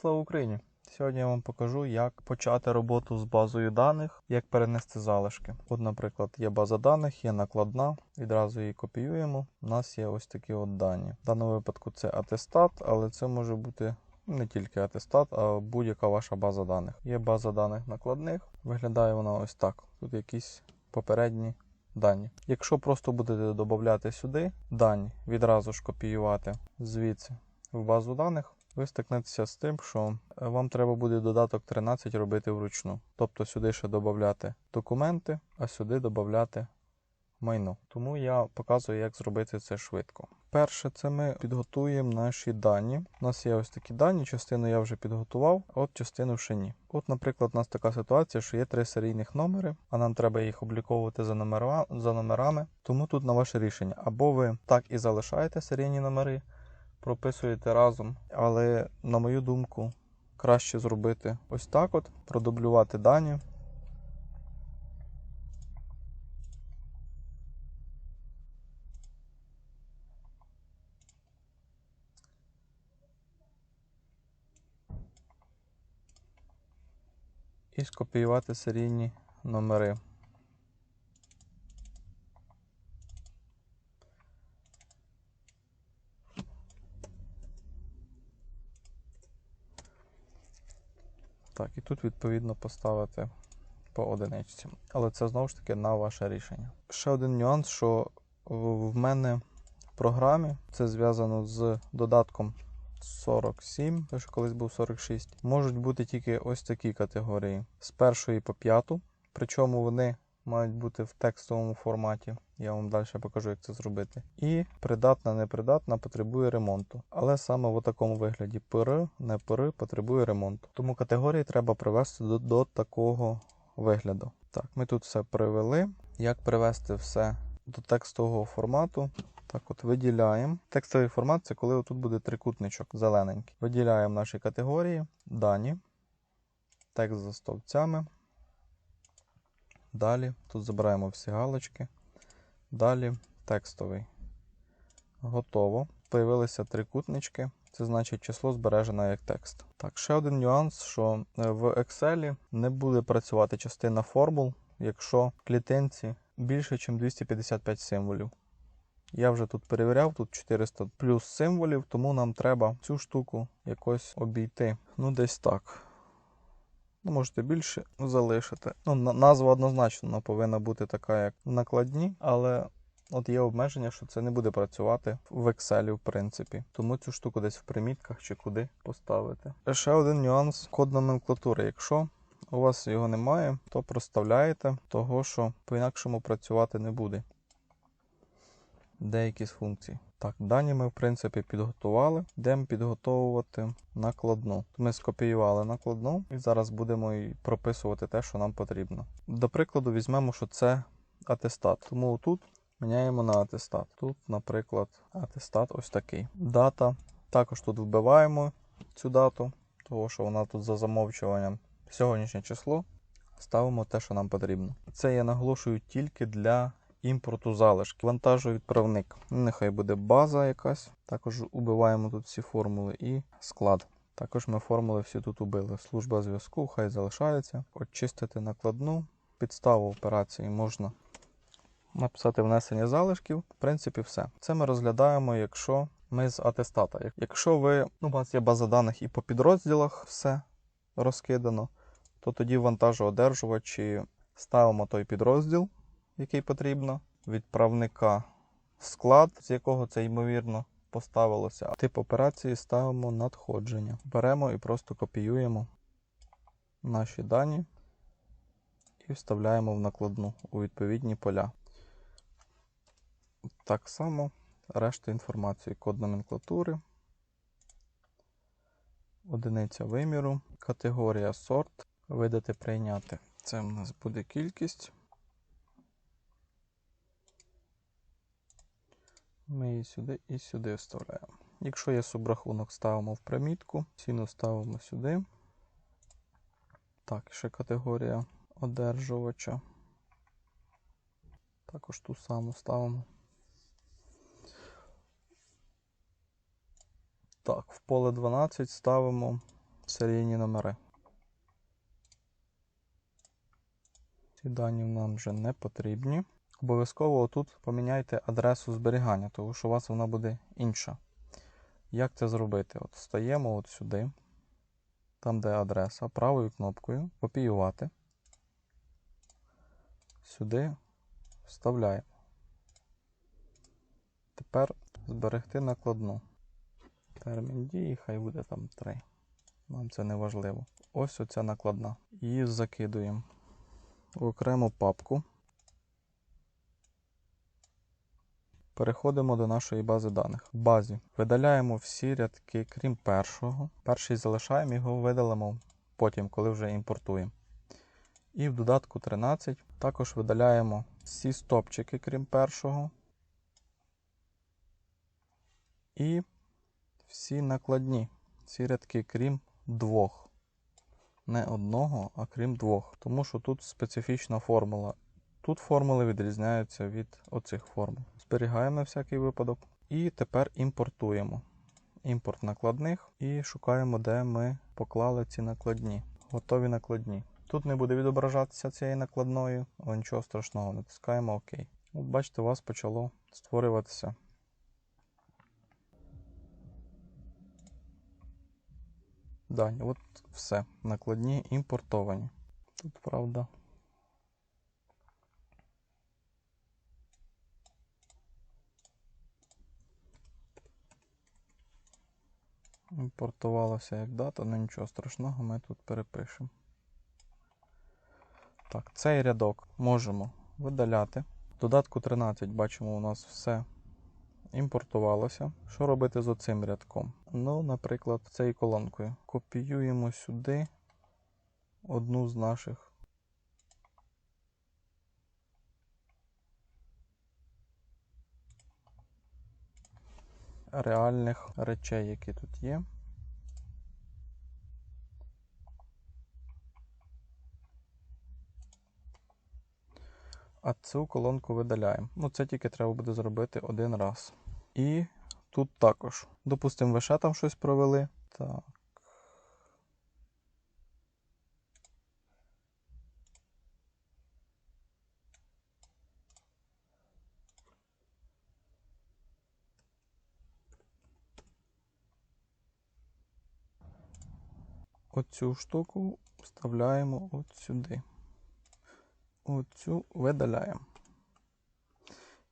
Слава Україні! Сьогодні я вам покажу, як почати роботу з базою даних, як перенести залишки. От, наприклад, є база даних, є накладна, відразу її копіюємо. У нас є ось такі от дані. В даному випадку це атестат, але це може бути не тільки атестат, а будь-яка ваша база даних. Є база даних накладних, виглядає вона ось так. Тут якісь попередні дані. Якщо просто будете додати сюди дані, відразу ж копіювати звідси в базу даних, ви стикнетеся з тим, що е, вам треба буде додаток 13 робити вручну. Тобто сюди ще додати документи, а сюди додати майно. Тому я показую, як зробити це швидко. Перше, це ми підготуємо наші дані. У нас є ось такі дані, частину я вже підготував, а от частину ще ні. От, наприклад, у нас така ситуація, що є три серійних номери, а нам треба їх обліковувати за, номера, за номерами. Тому тут на ваше рішення. Або ви так і залишаєте серійні номери, прописуєте разом, але, на мою думку, краще зробити ось так: от, продублювати дані. і скопіювати серійні номери. Так, і тут відповідно поставити по одиничці. Але це знову ж таки на ваше рішення. Ще один нюанс, що в мене в програмі це зв'язано з додатком 47, те, що колись був 46. Можуть бути тільки ось такі категорії з першої по п'яту. Причому вони мають бути в текстовому форматі. Я вам далі покажу, як це зробити. І придатна, непридатна потребує ремонту. Але саме в такому вигляді ПР, не ПР потребує ремонту. Тому категорії треба привести до, до такого вигляду. Так, ми тут все привели. Як привести все до текстового формату? Так, от виділяємо. Текстовий формат це коли отут буде трикутничок зелененький. Виділяємо наші категорії, дані, текст за стовпцями. Далі тут забираємо всі галочки. Далі текстовий. Готово. Появилися трикутнички. Це значить число збережено як текст. Так, ще один нюанс, що е, в Excel не буде працювати частина формул, якщо в клітинці більше, ніж 255 символів. Я вже тут перевіряв, тут 400 плюс символів, тому нам треба цю штуку якось обійти. Ну, десь так. Можете більше залишити. Ну, назва однозначно повинна бути така, як накладні, але от є обмеження, що це не буде працювати в Excel, в принципі. Тому цю штуку десь в примітках чи куди поставити. Ще один нюанс код номенклатури. Якщо у вас його немає, то проставляєте того, що по-інакшому працювати не буде деякі з функцій. Так, дані ми, в принципі, підготували. Йдемо підготовувати накладну. Ми скопіювали накладну і зараз будемо і прописувати те, що нам потрібно. До прикладу, візьмемо, що це атестат. Тому тут міняємо на атестат. Тут, наприклад, атестат ось такий. Дата. Також тут вбиваємо цю дату, тому що вона тут за замовчуванням сьогоднішнє число. Ставимо те, що нам потрібно. Це я наголошую тільки для імпорту залишки. Вантажовідправник. Нехай буде база якась. Також убиваємо тут всі формули і склад. Також ми формули всі тут убили. Служба зв'язку, хай залишається. Очистити накладну. Підставу операції можна написати внесення залишків. В принципі, все. Це ми розглядаємо, якщо ми з атестата. Якщо ви, ну, у вас є база даних і по підрозділах все розкидано, то тоді в вантажоодержувачі ставимо той підрозділ, який потрібно, відправника склад, з якого це ймовірно поставилося. Тип операції ставимо надходження. Беремо і просто копіюємо наші дані і вставляємо в накладну у відповідні поля. Так само решту інформації, код номенклатури, одиниця виміру, категорія сорт, видати прийняти. Це в нас буде кількість. Ми її сюди і сюди вставляємо. Якщо є субрахунок, ставимо в примітку, ціну ставимо сюди. Так, ще категорія одержувача. Також ту саму ставимо. Так, в поле 12 ставимо серійні номери. Ці дані нам вже не потрібні. Обов'язково тут поміняйте адресу зберігання, тому що у вас вона буде інша. Як це зробити? От Стаємо от сюди, там де адреса, правою кнопкою, копіювати. Сюди вставляємо. Тепер зберегти накладну. Термін дії, хай буде там 3. Нам це не важливо. Ось оця накладна. Її закидуємо в окрему папку. Переходимо до нашої бази даних. В базі видаляємо всі рядки, крім першого. Перший залишаємо, його видалимо потім, коли вже імпортуємо. І в додатку 13 також видаляємо всі стопчики, крім першого. І всі накладні, всі рядки, крім двох. Не одного, а крім двох. Тому що тут специфічна формула. Тут формули відрізняються від оцих формул. Зберігаємо на всякий випадок. І тепер імпортуємо. Імпорт накладних і шукаємо, де ми поклали ці накладні. Готові накладні. Тут не буде відображатися цією накладною, але нічого страшного, натискаємо ОК. От бачите, у вас почало створюватися. Дані, от все. Накладні імпортовані. Тут, правда. Імпортувалося як дата, ну нічого страшного, ми тут перепишемо. Так, цей рядок можемо видаляти. В додатку 13 бачимо, у нас все імпортувалося. Що робити з оцим рядком? Ну, наприклад, цією колонкою. Копіюємо сюди одну з наших. Реальних речей, які тут є. А цю колонку видаляємо. Ну, це тільки треба буде зробити один раз. І тут також. Допустимо, ви ще там щось провели. Так. Оцю штуку вставляємо от сюди. Оцю видаляємо.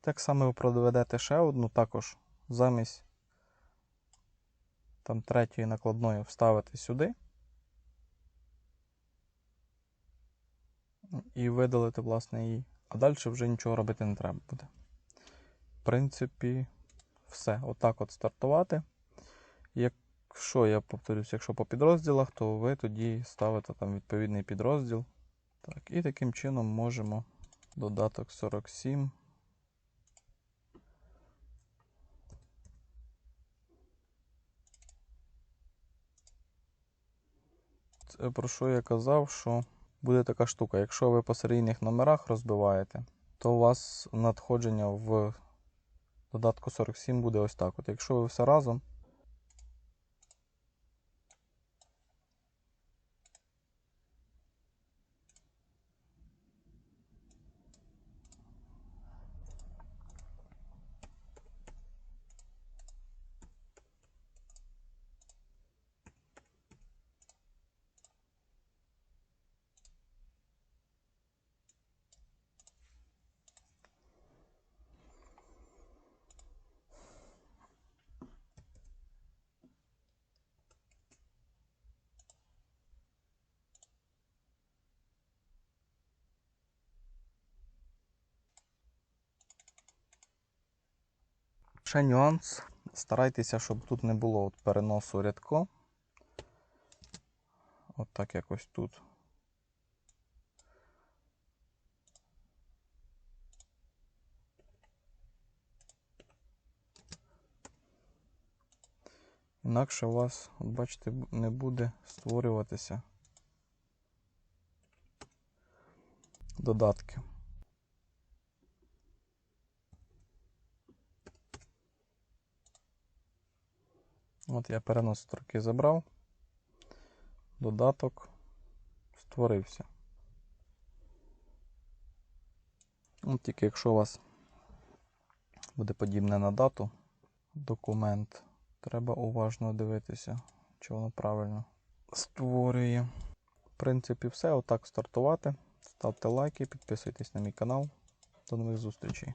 Так само ви проведете ще одну, також замість там третьої накладної вставити сюди. І видалити, власне, її. А далі вже нічого робити не треба буде. В принципі, все. Отак от стартувати. Якщо я повторюсь, якщо по підрозділах, то ви тоді ставите там відповідний підрозділ. Так, і таким чином можемо додаток 47. Це про що я казав, що буде така штука. Якщо ви по серійних номерах розбиваєте, то у вас надходження в додатку 47 буде ось так. От Якщо ви все разом. Ще нюанс. Старайтеся, щоб тут не було от переносу рядко. От так якось тут. Інакше у вас, от бачите, не буде створюватися додатки. От я перенос строки забрав. додаток створився. От тільки якщо у вас буде подібне на дату документ, треба уважно дивитися, чи воно правильно створює. В принципі, все. Отак стартувати. Ставте лайки, підписуйтесь на мій канал. До нових зустрічей.